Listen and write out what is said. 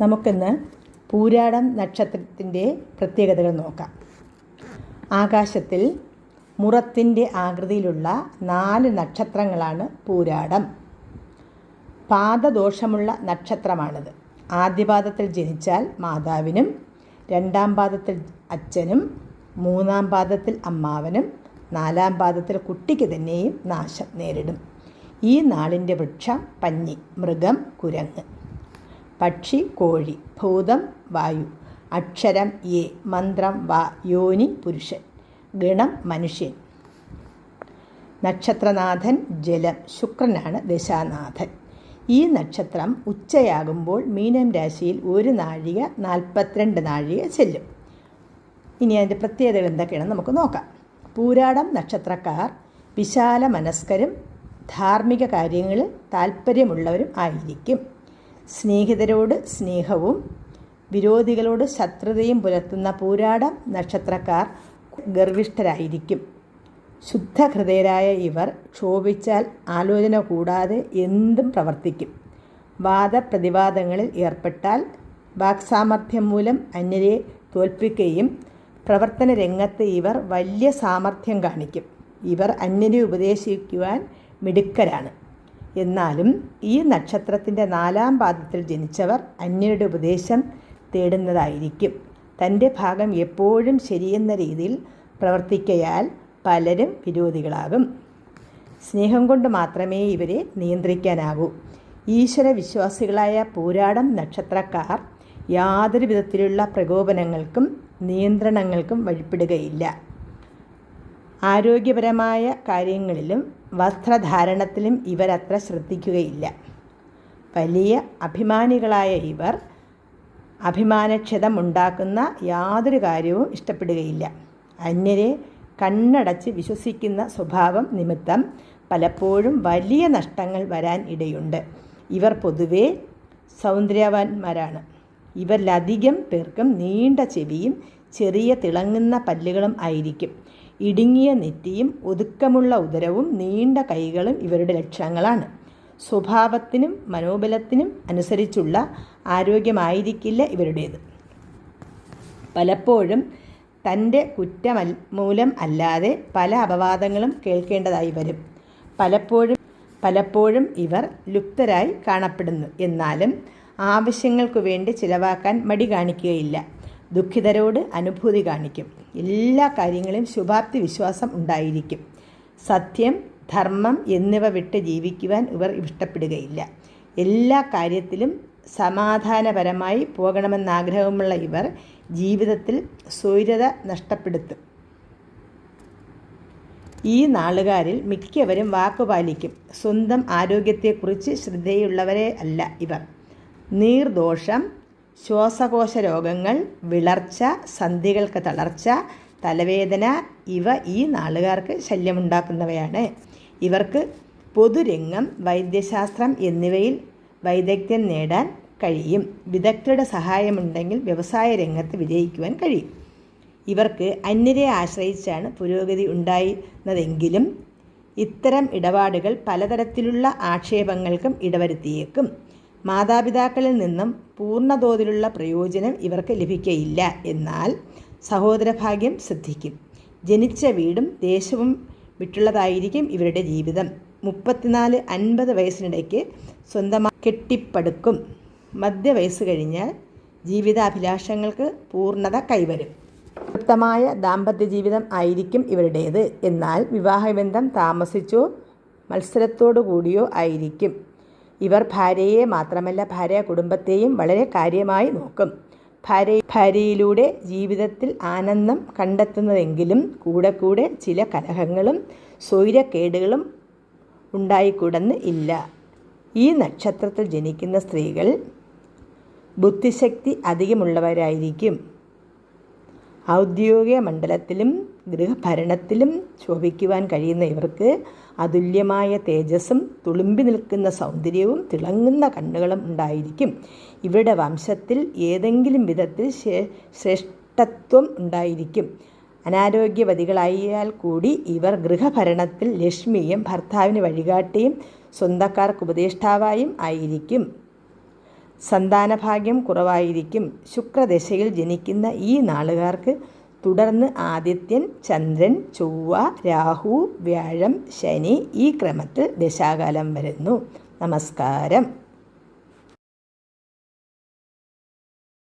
നമുക്കിന്ന് പൂരാടം നക്ഷത്രത്തിന്റെ പ്രത്യേകതകൾ നോക്കാം. ആകാശത്തിൽ മുറത്തിന്റെ ആകൃതിയിലുള്ള നാല് നക്ഷത്രങ്ങളാണ് പൂരാടം. പാദദോഷമുള്ള നക്ഷത്രമാണിത്. ആദ്യപാദത്തിൽ ജനിച്ചാൽ മാതാവിനും രണ്ടാം പാദത്തിൽ അച്ഛനും മൂന്നാം പാദത്തിൽ അമ്മാവനും നാലാം പാദത്തിൽ കുട്ടിക്ക് തന്നെയും നാശം നേരിടും. ഈ നാളിന്റെ വൃക്ഷം പഞ്ഞി മൃഗം കുരങ്ങ്. പക്ഷി കോഴി ഭൂതം വായു. അക്ഷരം എ മന്ത്രം വ യോനി പുരുഷൻ. ഗണം മനുഷ്യൻ. നക്ഷത്രനാഥൻ ജലം. ശുക്രനാണ് ദശാനാഥൻ. ഈ നക്ഷത്രം ഉച്ചയാകുമ്പോൾ മീനം രാശിയിൽ ഒരു നാഴിക നാൽപ്പത്തിരണ്ട് നാഴിക ചെല്ലും. ഇനി അതിന്റെ പ്രത്യേകതകൾ എന്തൊക്കെയാണെന്ന് നമുക്ക് നോക്കാം. പൂരാടം നക്ഷത്രക്കാർ വിശാല മനസ്കരും ധാർമ്മിക കാര്യങ്ങളിൽ താല്പര്യമുള്ളവരും ആയിരിക്കും. സ്നേഹിതരോട് സ്നേഹവും വിരോധികളോട് ശത്രുതയും പുലർത്തുന്ന പൂരാടം നക്ഷത്രക്കാർ ഗർവിഷ്ഠരായിരിക്കും. ശുദ്ധഹൃദയരായ ഇവർ ക്ഷോഭിച്ചാൽ ആലോചന കൂടാതെ എന്തും പ്രവർത്തിക്കും. വാദപ്രതിവാദങ്ങളിൽ ഏർപ്പെട്ടാൽ വാക്സാമർഥ്യം മൂലം അന്യരെ തോൽപ്പിക്കുകയും പ്രവർത്തന രംഗത്ത് ഇവർ വലിയ സാമർഥ്യം കാണിക്കും. ഇവർ അന്യരെ ഉപദേശിക്കുവാൻ മിടുക്കരാണ്. എന്നാലും ഈ നക്ഷത്രത്തിന്റെ നാലാം പാദത്തിൽ ജനിച്ചവർ അന്യരുടെ ഉപദേശം തേടുന്നതായിരിക്കും. തന്റെ ഭാഗം എപ്പോഴും ശരിയെന്ന രീതിയിൽ പ്രവർത്തിക്കയാൽ പലരും വിരോധികളാകും. സ്നേഹം കൊണ്ട് മാത്രമേ ഇവരെ നിയന്ത്രിക്കാനാകൂ. ഈശ്വര വിശ്വാസികളായ പൂരാടം നക്ഷത്രക്കാർ യാതൊരു വിധത്തിലുള്ള പ്രകോപനങ്ങൾക്കും നിയന്ത്രണങ്ങൾക്കും വഴിപ്പെടുകയില്ല. ആരോഗ്യപരമായ കാര്യങ്ങളിലും വസ്ത്രധാരണത്തിലും ഇവരത്ര ശ്രദ്ധിക്കുകയില്ല. വലിയ അഭിമാനികളായ ഇവർ അഭിമാനക്ഷതമുണ്ടാക്കുന്ന യാതൊരു കാര്യവും ഇഷ്ടപ്പെടുകയില്ല. അന്യരെ കണ്ണടച്ച് വിശ്വസിക്കുന്ന സ്വഭാവം നിമിത്തം പലപ്പോഴും വലിയ നഷ്ടങ്ങൾ വരാൻ ഇടയുണ്ട്. ഇവർ പൊതുവെ സൗന്ദര്യവാന്മാരാണ്. ഇവരിലധികം പേർക്കും നീണ്ട ചെവിയും ചെറിയ തിളങ്ങുന്ന പല്ലുകളും ആയിരിക്കും. ഇടുങ്ങിയ നെറ്റിയും ഒതുക്കമുള്ള ഉദരവും നീണ്ട കൈകളും ഇവരുടെ ലക്ഷണങ്ങളാണ് സ്വഭാവത്തിനും മനോബലത്തിനും അനുസരിച്ചുള്ള ആരോഗ്യമായിരിക്കില്ല ഇവരുടേത്. പലപ്പോഴും തന്റെ കുറ്റമൽ മൂലം അല്ലാതെ പല അപവാദങ്ങളും കേൾക്കേണ്ടതായി വരും. പലപ്പോഴും പലപ്പോഴും ഇവർ ലുപ്തരായി കാണപ്പെടുന്നു. എന്നാലും ആവശ്യങ്ങൾക്കു വേണ്ടി ചിലവാക്കാൻ മടി കാണിക്കുകയില്ല. ദുഃഖിതരോട് അനുഭൂതി കാണിക്കും. എല്ലാ കാര്യങ്ങളും ശുഭാപ്തി വിശ്വാസം ഉണ്ടായിരിക്കും. സത്യം ധർമ്മം എന്നിവ വിട്ട് ജീവിക്കുവാൻ ഇവർ ഇഷ്ടപ്പെടുകയില്ല. എല്ലാ കാര്യത്തിലും സമാധാനപരമായി പോകണമെന്നാഗ്രഹമുള്ള ഇവർ ജീവിതത്തിൽ സ്വൈരത നഷ്ടപ്പെടുത്തും. ഈ നാളുകാരിൽ മിക്കവരും വാക്കുപാലിക്കും സ്വന്തം ആരോഗ്യത്തെക്കുറിച്ച് ശ്രദ്ധയുള്ളവരെ അല്ല ഇവർ. നീർദോഷം ശ്വാസകോശ രോഗങ്ങൾ വിളർച്ച സന്ധികൾക്ക് തളർച്ച തലവേദന ഇവ ഈ നാളുകാർക്ക് ശല്യമുണ്ടാക്കുന്നവയാണ്. ഇവർക്ക് പൊതുരംഗം വൈദ്യശാസ്ത്രം എന്നിവയിൽ വൈദഗ്ധ്യം നേടാൻ കഴിയും. വിദഗ്ധരുടെ സഹായമുണ്ടെങ്കിൽ വ്യവസായ രംഗത്ത് വിജയിക്കുവാൻ കഴിയും. ഇവർക്ക് അന്യരെ ആശ്രയിച്ചാണ് പുരോഗതി ഉണ്ടായിരുന്നതെങ്കിലും ഇത്തരം ഇടപാടുകൾ പലതരത്തിലുള്ള ആക്ഷേപങ്ങൾക്കും ഇടവരുത്തിയേക്കും. മാതാപിതാക്കളിൽ നിന്നും പൂർണതോതിലുള്ള പ്രയോജനം ഇവർക്ക് ലഭിക്കയില്ല. എന്നാൽ സഹോദരഭാഗ്യം ശ്രദ്ധിക്കും. ജനിച്ച വീടും ദേശവും വിട്ടുള്ളതായിരിക്കും ഇവരുടെ ജീവിതം. മുപ്പത്തിനാല് അൻപത് വയസ്സിനിടയ്ക്ക് സ്വന്തമായി കെട്ടിപ്പടുക്കും. മധ്യവയസ്സ് കഴിഞ്ഞാൽ ജീവിതാഭിലാഷങ്ങൾക്ക് പൂർണത കൈവരും. തൃപ്തമായ ദാമ്പത്യ ജീവിതം ആയിരിക്കും ഇവരുടേത്. എന്നാൽ വിവാഹബന്ധം താമസിച്ചോ മത്സരത്തോടു കൂടിയോ ആയിരിക്കും. ഇവർ ഭാര്യയെ മാത്രമല്ല ഭാര്യ കുടുംബത്തെയും വളരെ കാര്യമായി നോക്കും. ഭാര്യ ഭാര്യയിലൂടെ ജീവിതത്തിൽ ആനന്ദം കണ്ടെത്തുന്നതെങ്കിലും കൂടെ കൂടെ ചില കലഹങ്ങളും സ്വൈരക്കേടുകളും ഉണ്ടായിക്കൂടെന്ന് ഇല്ല. ഈ നക്ഷത്രത്തിൽ ജനിക്കുന്ന സ്ത്രീകൾ ബുദ്ധിശക്തി അധികമുള്ളവരായിരിക്കും. ഔദ്യോഗിക മണ്ഡലത്തിലും ഗൃഹഭരണത്തിലും ശോഭിക്കുവാൻ കഴിയുന്ന ഇവർക്ക് അതുല്യമായ തേജസ്സും തുളുമ്പി നിൽക്കുന്ന സൗന്ദര്യവും തിളങ്ങുന്ന കണ്ണുകളും ഉണ്ടായിരിക്കും. ഇവരുടെ വംശത്തിൽ ഏതെങ്കിലും വിധത്തിൽ ശ്രേഷ്ഠത്വം ഉണ്ടായിരിക്കും. അനാരോഗ്യവതികളായാൽ കൂടി ഇവർ ഗൃഹഭരണത്തിൽ ലക്ഷ്മിയും ഭർത്താവിന് വഴികാട്ടിയും സ്വന്തക്കാർക്ക് ഉപദേഷ്ടാവായും ആയിരിക്കും. സന്താനഭാഗ്യം കുറവായിരിക്കും. ശുക്രദശയിൽ ജനിക്കുന്ന ഈ നാളുകാർക്ക് തുടർന്ന് ആദിത്യൻ ചന്ദ്രൻ ചൊവ്വ രാഹു വ്യാഴം ശനി ഈ ക്രമത്തിൽ ദശാകാലം വരുന്നു. നമസ്കാരം.